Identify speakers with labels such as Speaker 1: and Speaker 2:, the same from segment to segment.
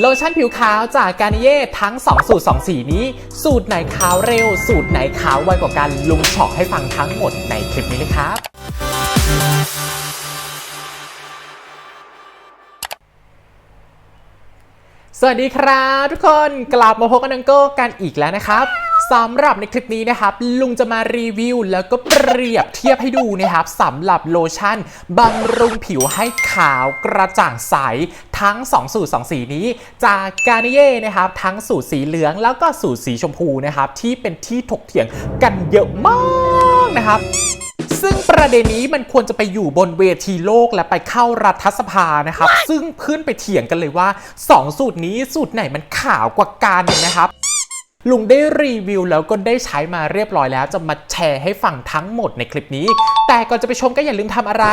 Speaker 1: โลชั่นผิวขาวจากการนิเย่ทั้ง 2 สูตร 2 สีนี้ สูตรไหนขาวเร็ว สูตรไหนขาวไวกว่ากันลุงเฉอกให้ฟังทั้งหมดในคลิปนี้เลยครับสวัสดีครับ ทุกคนกลับมาพบกับนังโก้กันอีกแล้วนะครับ สำหรับในคลิปนี้นะครับ ลุงจะมารีวิว แล้วก็เปรียบเทียบให้ดูนะครับสำหรับโลชั่นบำรุงผิวให้ขาวกระจ่างใส ทั้ง 2 สูตร 2 สีนี้ จากกาเนเย่นะครับ ทั้งสูตรสีเหลืองแล้วก็สูตรสีชมพูนะครับ ที่เป็นที่ถกเถียงกันเยอะมากนะครับซึ่งประเด็นนี้มันควรจะไปอยู่บนเวทีโลกและไปเข้ารัฐสภานะครับ ซึ่งเพื่อนไปเถียงกันเลยว่า 2 สูตรนี้สูตรไหนมันขาวกว่ากันนะครับ ลุงได้รีวิวแล้วก็ได้ใช้มาเรียบร้อยแล้วจะมาแชร์ให้ฟังทั้งหมดในคลิปนี้แต่ก่อนจะไปชมก็อย่าลืมทำอะไร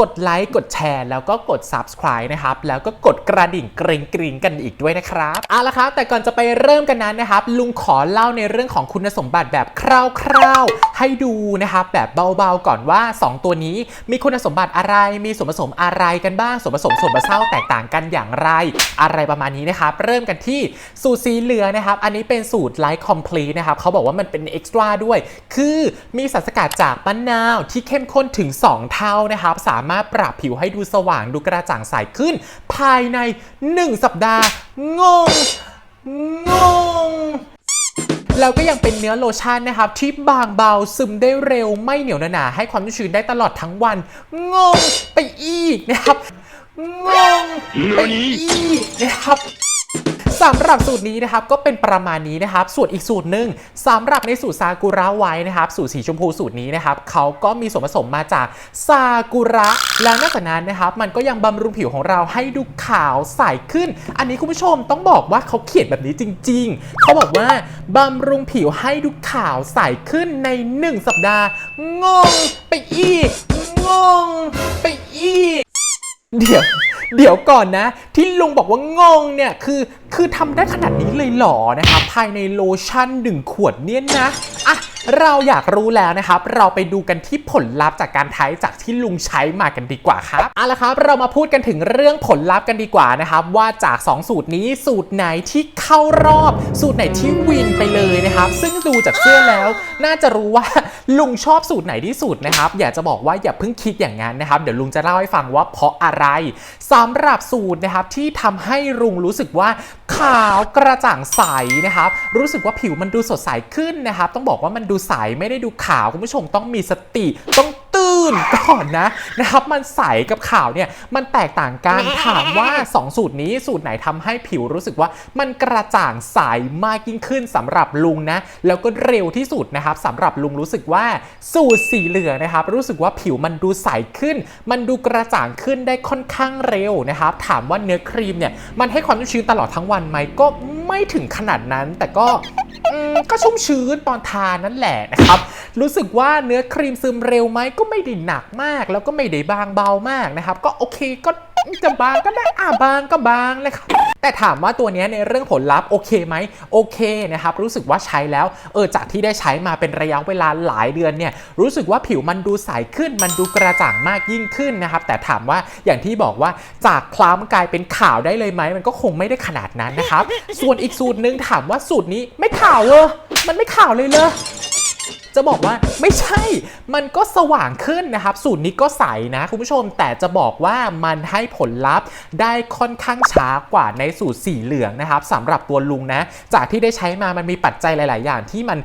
Speaker 1: กดไลค์กดแชร์ แล้วก็กด subscribe นะครับ แล้วก็กดกระดิ่งกริงกริงกันอีกด้วยนะครับเอาละครับ แต่ก่อนจะไปเริ่มกันนั้นนะครับ ลุงขอเล่าในเรื่องของคุณสมบัติแบบคร่าวๆ ให้ดูนะครับแบบเบาๆก่อนว่า 2 ตัวนี้มีคุณสมบัติอะไรมีส่วนผสมอะไรกันบ้างส่วนผสมส่วนผสมแตกต่างกันอย่างไร อะไรประมาณนี้นะครับ เริ่มกันที่สูตรสีเหลืองนะครับ อันนี้เป็นสูตรไลท์คอมพลีนะครับเขาบอกว่ามันเป็นเอ็กซ์ตร้าด้วย คือมีสารสกัดจากมะนาวที่เข้มข้นถึง 2 เท่านะครับ สามารถปรับผิวให้ดูสว่างดูกระจ่างใสขึ้น ภายใน 1 สัปดาห์ งง งงแล้วก็ยังเป็นเนื้อโลชั่นนะครับ ที่บางเบาซึมได้เร็วไม่เหนียวหนาให้ความชุ่มชื้นได้ตลอดทั้งวัน งงไปอีกนะครับ งงไปอีกนะครับ สำหรับสูตรนี้นะครับก็เป็นประมาณนี้นะครับ ส่วนอีกสูตรหนึ่งสำหรับในสูตรซากุระไว้นะครับ สูตรสีชมพูสูตรนี้นะครับเขาก็มีส่วนผสมมาจากซากุระแล้วนอกจากนั้นนะครับ มันก็ยังบำรุงผิวของเราให้ดูขาวใสขึ้น อันนี้คุณผู้ชมต้องบอกว่าเขาเขียนแบบนี้จริง ๆ เขาบอกว่าบำรุงผิวให้ดูขาวใสขึ้นใน 1 สัปดาห์ งงไปอีก งงไปอีก เดี๋ยว เดี๋ยวก่อนนะ ที่ลุงบอกว่างงเนี่ยคือคือทำได้ขนาดนี้เลยเหรอนะครับภายในโลชั่นหนึ่งขวดเนี่ยนะอะ เราอยากรู้แล้วนะครับ เราไปดูกันที่ผลลัพธ์จากการใช้จากที่ลุงใช้มากันดีกว่าครับเอาละครับ เรามาพูดกันถึงเรื่องผลลัพธ์กันดีกว่านะครับ ว่าจาก 2 สูตรนี้สูตรไหนที่เข้ารอบ สูตรไหนที่วินไปเลยนะครับ ซึ่งดูจากเสื้อแล้ว น่าจะรู้ว่าลุงชอบสูตรไหนที่สุดนะครับ อยากจะบอกว่าอย่าเพิ่งคิดอย่างนั้นนะครับ เดี๋ยวลุงจะเล่าให้ฟังว่าเพราะอะไรสำหรับสูตรนะครับที่ทำให้ลุงรู้สึกว่าขาวกระจ่างใสนะครับ รู้สึกว่าผิวมันดูสดใสขึ้นนะครับ ต้องบอกว่ามันดูใสไม่ได้ดูขาวคุณผู้ชมต้องมีสติต้องตื่นก่อนนะนะครับมันใสกับขาวเนี่ยมันแตกต่างกันถามว่า 2 สูตรนี้สูตรไหนทำให้ผิวรู้สึกว่ามันกระจ่างใสมากยิ่งขึ้นสำหรับลุงนะแล้วก็เร็วที่สุดนะครับสำหรับลุงรู้สึกว่าสูตรสีเหลืองนะครับรู้สึกว่าผิวมันดูใสขึ้น มันดูกระจ่างขึ้นได้ค่อนข้างเร็วนะครับถามว่าเนื้อครีมเนี่ยมันให้ความชุ่มชื้นตลอดทั้งวันไหมก็ไม่ถึงขนาดนั้นแต่ก็อืม ก็ชุ่มชื้นตอนทานนั่นแหละนะครับ รู้สึกว่าเนื้อครีมซึมเร็วไหมก็ไม่ได้หนักมาก แล้วก็ไม่ได้บางเบามากนะครับ ก็โอเคก็ จะบางก็ได้อ่าบางก็บางนะครับแต่ถามว่าตัวนี้ในเรื่องผลลัพธ์โอเคไหมโอเคนะครับรู้สึกว่าใช้แล้วเออจากที่ได้ใช้มาเป็นระยะเวลาหลายเดือนเนี่ยรู้สึกว่าผิวมันดูใสขึ้น มันดูกระจ่างมากยิ่งขึ้นนะครับแต่ถามว่าอย่างที่บอกว่าจากคล้ำกลายเป็นขาวได้เลยไหมมันก็คงไม่ได้ขนาดนั้นนะครับส่วนอีกสูตรหนึ่งถามว่าสูตรนี้ไม่ขาวเออมันไม่ขาวเลยเลย จะบอกว่าไม่ใช่ มันก็สว่างขึ้นนะครับ สูตรนี้ก็ใสนะคุณผู้ชม แต่จะบอกว่ามันให้ผลลัพธ์ได้ค่อนข้างช้ากว่าในสูตรสีเหลืองนะครับสำหรับตัวลุงนะ จากที่ได้ใช้มามันมีปัจจัยหลาย ๆ อย่างที่มัน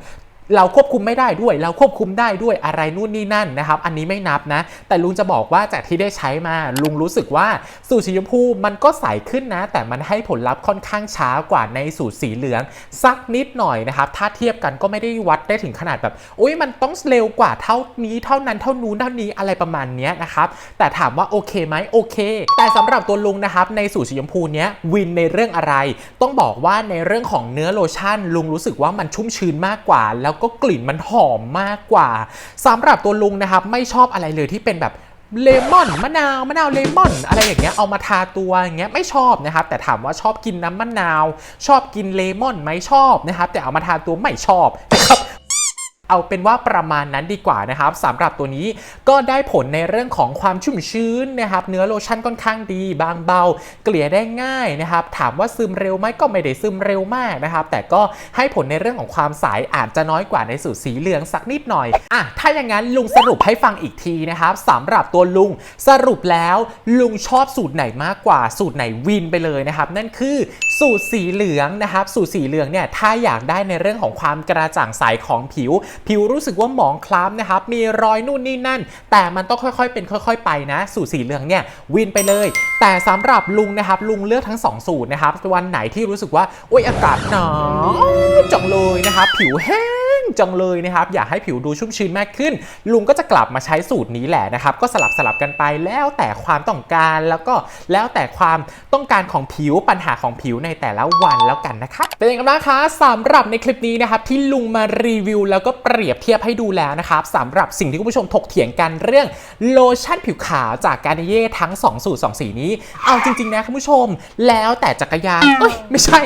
Speaker 1: เราควบคุมไม่ได้ด้วย เราควบคุมได้ด้วยอะไรนู่นนี่นั่นนะครับ อันนี้ไม่นับนะ แต่ลุงจะบอกว่าจากที่ได้ใช้มาลุงรู้สึกว่าสูตรสีชมพูมันก็ใสขึ้นนะ แต่มันให้ผลลัพธ์ค่อนข้างช้ากว่าในสูตรสีเหลือง สักนิดหน่อยนะครับ ถ้าเทียบกันก็ไม่ได้วัดได้ถึงขนาดแบบอุ้ยมันต้องเร็วกว่าเท่านี้เท่านั้นเท่านู้นเท่านี้อะไรประมาณนี้นะครับแต่ถามว่าโอเคไหมโอเค แต่สำหรับตัวลุงนะครับในสูตรสีชมพูเนี้ยวินในเรื่องอะไร ต้องบอกว่าในเรื่องของเนื้อโลชั่น ลุงรู้สึกว่ามันชุ่มชื้นมากกว่าแล้วก็กลิ่นมันหอมมากกว่าสำหรับตัวลุงนะครับไม่ชอบอะไรเลยที่เป็นแบบเลมอนมะนาวมะนาวเลมอน อะไรอย่างเงี้ยเอามาทาตัวอย่างเงี้ยไม่ชอบนะครับแต่ถามว่าชอบกินน้ำมะนาว ชอบกินเลมอนไหมชอบนะครับแต่เอามาทาตัวไม่ชอบนะครับ เอาเป็นว่าประมาณนั้นดีกว่านะครับสำหรับตัวนี้ก็ได้ผลในเรื่องของความชุ่มชื้นนะครับ เนื้อโลชั่นค่อนข้างดี บางเบา เกลี่ยได้ง่ายนะครับ ถามว่าซึมเร็วไหมก็ไม่ได้ซึมเร็วมากนะครับ แต่ก็ให้ผลในเรื่องของความใสอาจจะน้อยกว่าในสูตรสีเหลืองสักนิดหน่อยอะถ้าอย่างนั้นลุงสรุปให้ฟังอีกทีนะครับสำหรับตัวลุงสรุปแล้วลุงชอบสูตรไหนมากกว่าสูตรไหนวินไปเลยนะครับ นั่นคือสูตรสีเหลืองนะครับสูตรสีเหลืองเนี่ยถ้าอยากได้ในเรื่องของความกระจ่างใสของผิว ผิวรู้สึกว่าหมองคล้ำนะครับมีรอยนู่นนี่นั่น แต่มันต้องค่อยๆ เป็นค่อย ๆ ไปนะ สูตรสีเหลืองเนี่ยวินไปเลย แต่สำหรับลุงนะครับลุงเลือกทั้ง 2 สูตรนะครับวันไหนที่รู้สึกว่าโอ๊ยอากาศหนาวจังเลยนะครับผิวแห้ง จังเลยนะครับอยากให้ผิวดูชุ่มชื้นมากขึ้น ลุงก็จะกลับมาใช้สูตรนี้แหละนะครับก็สลับสลับกันไปแล้วแต่ความต้องการแล้วก็แล้วแต่ความต้องการของผิวปัญหาของผิวในแต่ละวันแล้วกันนะครับเป็นยังไงบ้างคะสำหรับในคลิปนี้นะครับที่ลุงมารีวิว แล้วก็เปรียบเทียบให้ดูแล้วนะครับสำหรับสิ่งที่คุณผู้ชมถกเถียงกันเรื่องโลชั่นผิวขาวจากการเย่ทั้ง 2 สูตร 2 สีนี้ เอาจริง ๆ นะคุณผู้ชม แล้วแต่จักรยานเอ้ย ไม่ใช่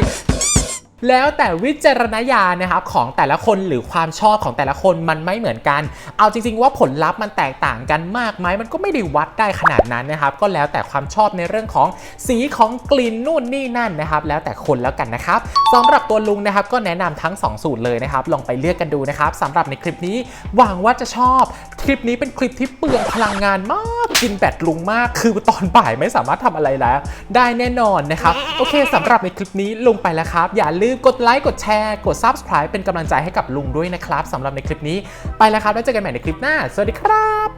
Speaker 1: แล้วแต่วิจารณญาณนะครับของแต่ละคนหรือความชอบของแต่ละคนมันไม่เหมือนกัน เอาจริง ๆ ว่าผลลัพธ์มันแตกต่างกันมากไหมมันก็ไม่ได้วัดได้ขนาดนั้นนะครับ ก็แล้วแต่ความชอบในเรื่องของสีของกลิ่นนู่นนี่นั่นนะครับ แล้วแต่คนแล้วกันนะครับสำหรับตัวลุงนะครับก็แนะนำทั้ง 2 สูตรเลยนะครับ ลองไปเลือกกันดูนะครับสำหรับในคลิปนี้หวังว่าจะชอบ คลิปนี้เป็นคลิปที่เปลืองพลังงานมากกินแบตลุงมาก คือตอนบ่ายไม่สามารถทำอะไรแล้ว ได้แน่นอนนะครับโอเคสำหรับในคลิปนี้ลุงไปแล้วครับ อย่าลืมกดไลค์กดแชร์กด subscribe เป็นกำลังใจให้กับลุงด้วยนะครับสำหรับในคลิปนี้ไปแล้วครับแล้วเจอกันใหม่ในคลิปหน้า สวัสดีครับ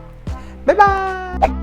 Speaker 1: บ๊ายบาย